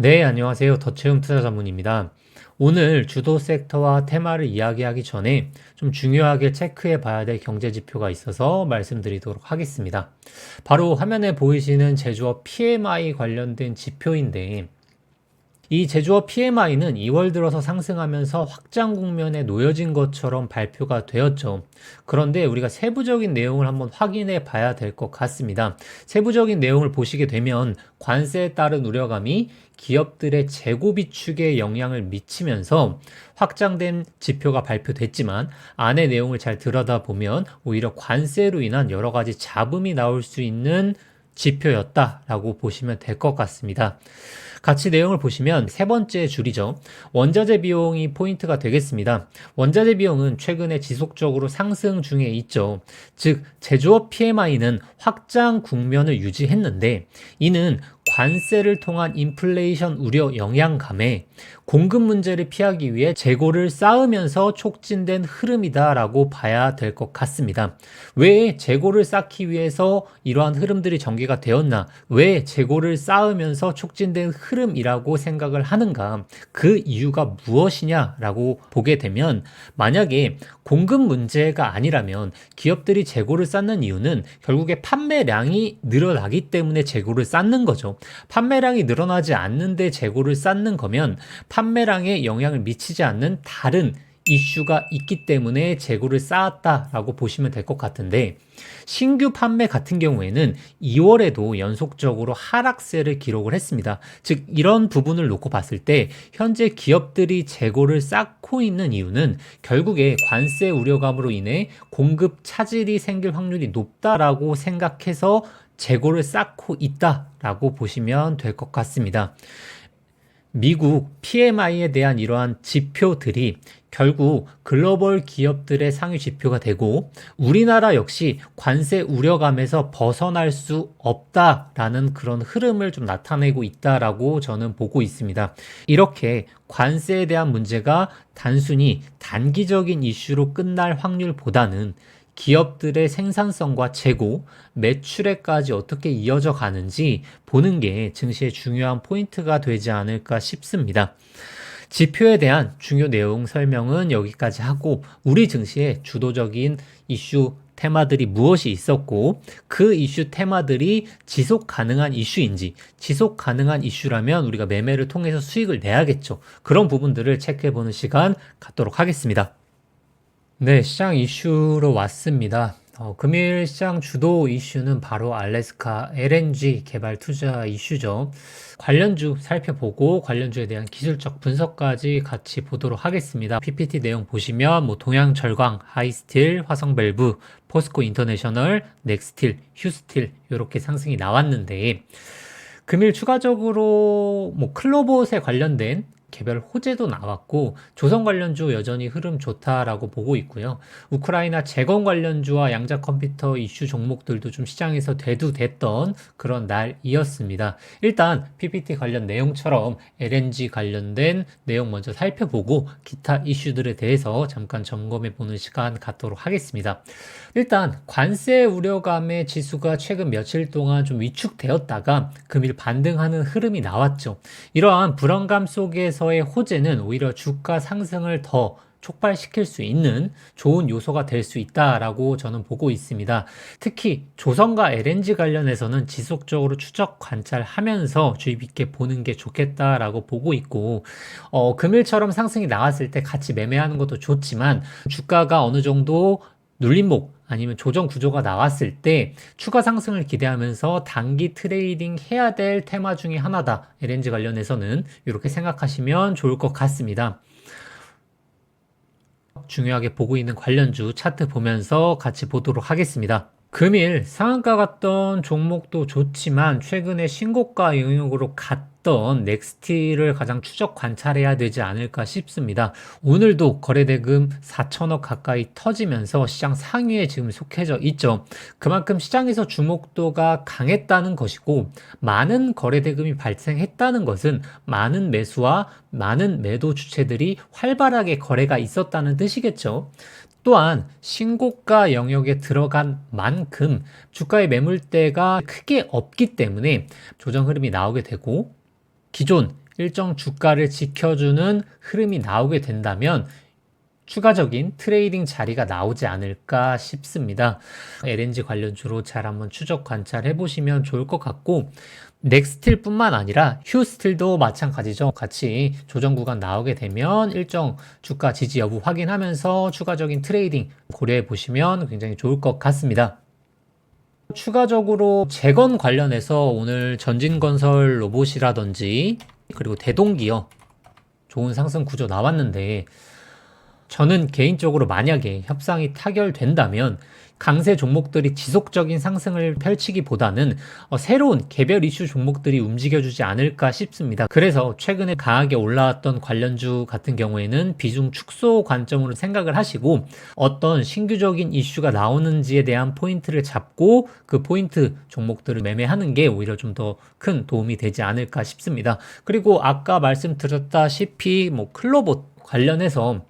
네, 안녕하세요. 더채움 투자 전문입니다. 오늘 주도 섹터와 테마를 이야기하기 전에 좀 중요하게 체크해 봐야 될 경제 지표가 있어서 말씀드리도록 하겠습니다. 바로 화면에 보이시는 제조업 PMI 관련된 지표인데 이 제조업 PMI는 2월 들어서 상승하면서 확장 국면에 놓여진 것처럼 발표가 되었죠. 그런데 우리가 세부적인 내용을 한번 확인해 봐야 될 것 같습니다. 세부적인 내용을 보시게 되면 관세에 따른 우려감이 기업들의 재고 비축에 영향을 미치면서 확장된 지표가 발표됐지만 안의 내용을 잘 들여다보면 오히려 관세로 인한 여러 가지 잡음이 나올 수 있는 지표였다라고 보시면 될 것 같습니다. 같이 내용을 보시면 세 번째 줄이죠. 원자재 비용이 포인트가 되겠습니다. 원자재 비용은 최근에 지속적으로 상승 중에 있죠. 즉, 제조업 PMI는 확장 국면을 유지했는데 이는 관세를 통한 인플레이션 우려 영향감에 공급 문제를 피하기 위해 재고를 쌓으면서 촉진된 흐름이다라고 봐야 될 것 같습니다. 왜 재고를 쌓기 위해서 이러한 흐름들이 전개가 되었나? 왜 재고를 쌓으면서 촉진된 흐름이라고 생각을 하는가? 그 이유가 무엇이냐라고 보게 되면 만약에 공급 문제가 아니라면 기업들이 재고를 쌓는 이유는 결국에 판매량이 늘어나기 때문에 재고를 쌓는 거죠. 판매량이 늘어나지 않는데 재고를 쌓는 거면 판매량에 영향을 미치지 않는 다른 이슈가 있기 때문에 재고를 쌓았다라고 보시면 될 것 같은데 신규 판매 같은 경우에는 2월에도 연속적으로 하락세를 기록을 했습니다. 즉 이런 부분을 놓고 봤을 때 현재 기업들이 재고를 쌓고 있는 이유는 결국에 관세 우려감으로 인해 공급 차질이 생길 확률이 높다라고 생각해서 재고를 쌓고 있다라고 보시면 될 것 같습니다. 미국 PMI에 대한 이러한 지표들이 결국 글로벌 기업들의 상위 지표가 되고 우리나라 역시 관세 우려감에서 벗어날 수 없다라는 그런 흐름을 좀 나타내고 있다라고 저는 보고 있습니다. 이렇게 관세에 대한 문제가 단순히 단기적인 이슈로 끝날 확률보다는 기업들의 생산성과 재고, 매출에까지 어떻게 이어져 가는지 보는 게 증시의 중요한 포인트가 되지 않을까 싶습니다. 지표에 대한 중요 내용 설명은 여기까지 하고 우리 증시의 주도적인 이슈 테마들이 무엇이 있었고 그 이슈 테마들이 지속 가능한 이슈인지 지속 가능한 이슈라면 우리가 매매를 통해서 수익을 내야겠죠. 그런 부분들을 체크해 보는 시간 갖도록 하겠습니다. 네, 시장 이슈로 왔습니다. 어, 금일 시장 주도 이슈는 바로 알래스카 LNG 개발 투자 이슈죠. 관련주 살펴보고 관련주에 대한 기술적 분석까지 같이 보도록 하겠습니다. PPT 내용 보시면 뭐 동양철강, 하이스틸, 화성밸브, 포스코 인터내셔널, 넥스틸, 휴스틸 이렇게 상승이 나왔는데 금일 추가적으로 뭐 클로봇에 관련된 개별 호재도 나왔고 조선 관련주 여전히 흐름 좋다라고 보고 있고요. 우크라이나 재건 관련주와 양자 컴퓨터 이슈 종목들도 좀 시장에서 대두됐던 그런 날이었습니다. 일단 PPT 관련 내용처럼 LNG 관련된 내용 먼저 살펴보고 기타 이슈들에 대해서 잠깐 점검해 보는 시간 갖도록 하겠습니다. 일단 관세 우려감의 지수가 최근 며칠 동안 좀 위축되었다가 금일 반등하는 흐름이 나왔죠. 이러한 불안감 속에서 에서의 호재는 오히려 주가 상승을 더 촉발시킬 수 있는 좋은 요소가 될 수 있다라고 저는 보고 있습니다. 특히 조선과 LNG 관련해서는 지속적으로 추적 관찰하면서 주의 깊게 보는 게 좋겠다라고 보고 있고 어, 금일처럼 상승이 나왔을 때 같이 매매하는 것도 좋지만 주가가 어느 정도 눌림목 아니면 조정 구조가 나왔을 때 추가 상승을 기대하면서 단기 트레이딩 해야 될 테마 중에 하나다. LNG 관련해서는 이렇게 생각하시면 좋을 것 같습니다. 중요하게 보고 있는 관련주 차트 보면서 같이 보도록 하겠습니다. 금일 상한가 갔던 종목도 좋지만 최근에 신고가 영역으로 갔 던 넥스티를 가장 추적 관찰해야 되지 않을까 싶습니다. 오늘도 거래대금 4천억 가까이 터지면서 시장 상위에 지금 속해져 있죠. 그만큼 시장에서 주목도가 강했다는 것이고 많은 거래대금이 발생했다는 것은 많은 매수와 많은 매도 주체들이 활발하게 거래가 있었다는 뜻이겠죠. 또한 신고가 영역에 들어간 만큼 주가의 매물대가 크게 없기 때문에 조정 흐름이 나오게 되고 기존 일정 주가를 지켜주는 흐름이 나오게 된다면 추가적인 트레이딩 자리가 나오지 않을까 싶습니다. LNG 관련 주로 잘 한번 추적 관찰해 보시면 좋을 것 같고 넥스틸 뿐만 아니라 휴스틸도 마찬가지죠. 같이 조정 구간 나오게 되면 일정 주가 지지 여부 확인하면서 추가적인 트레이딩 고려해 보시면 굉장히 좋을 것 같습니다. 추가적으로 재건 관련해서 오늘 전진건설 로봇이라든지 그리고 대동기업 좋은 상승 구조 나왔는데 저는 개인적으로 만약에 협상이 타결된다면 강세 종목들이 지속적인 상승을 펼치기보다는 어, 새로운 개별 이슈 종목들이 움직여주지 않을까 싶습니다. 그래서 최근에 강하게 올라왔던 관련주 같은 경우에는 비중 축소 관점으로 생각을 하시고 어떤 신규적인 이슈가 나오는지에 대한 포인트를 잡고 그 포인트 종목들을 매매하는 게 오히려 좀 더 큰 도움이 되지 않을까 싶습니다. 그리고 아까 말씀드렸다시피 뭐 클로봇 관련해서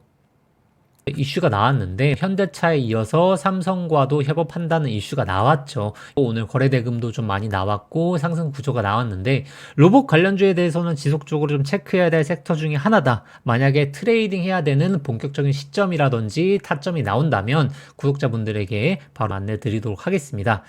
이슈가 나왔는데 현대차에 이어서 삼성과도 협업한다는 이슈가 나왔죠. 오늘 거래대금도 좀 많이 나왔고 상승 구조가 나왔는데 로봇 관련주에 대해서는 지속적으로 좀 체크해야 될 섹터 중에 하나다. 만약에 트레이딩 해야 되는 본격적인 시점이라든지 타점이 나온다면 구독자분들에게 바로 안내 드리도록 하겠습니다.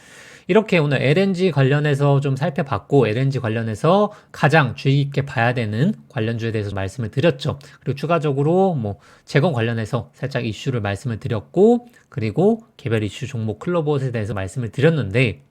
이렇게 오늘 LNG 관련해서 좀 살펴봤고 LNG 관련해서 가장 주의 깊게 봐야 되는 관련주에 대해서 말씀을 드렸죠. 그리고 추가적으로 뭐 재건 관련해서 살짝 이슈를 말씀을 드렸고 그리고 개별 이슈 종목 클로봇에 대해서 말씀을 드렸는데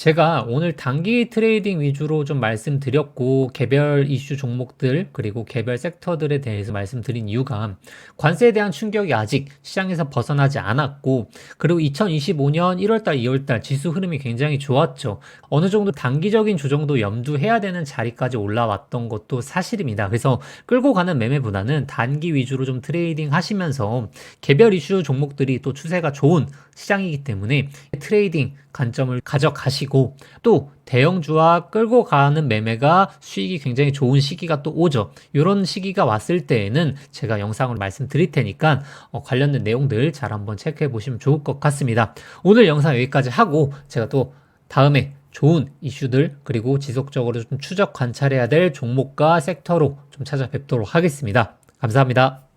제가 오늘 단기 트레이딩 위주로 좀 말씀드렸고 개별 이슈 종목들 그리고 개별 섹터들에 대해서 말씀드린 이유가 관세에 대한 충격이 아직 시장에서 벗어나지 않았고 그리고 2025년 1월달 2월달 지수 흐름이 굉장히 좋았죠. 어느 정도 단기적인 조정도 염두해야 되는 자리까지 올라왔던 것도 사실입니다. 그래서 끌고 가는 매매보다는 단기 위주로 좀 트레이딩 하시면서 개별 이슈 종목들이 또 추세가 좋은 시장이기 때문에 트레이딩 관점을 가져가시 고 또 대형주와 끌고 가는 매매가 수익이 굉장히 좋은 시기가 또 오죠. 이런 시기가 왔을 때에는 제가 영상으로 말씀드릴 테니까 어, 관련된 내용들 잘 한번 체크해 보시면 좋을 것 같습니다. 오늘 영상 여기까지 하고 제가 또 다음에 좋은 이슈들 그리고 지속적으로 좀 추적 관찰해야 될 종목과 섹터로 좀 찾아뵙도록 하겠습니다. 감사합니다.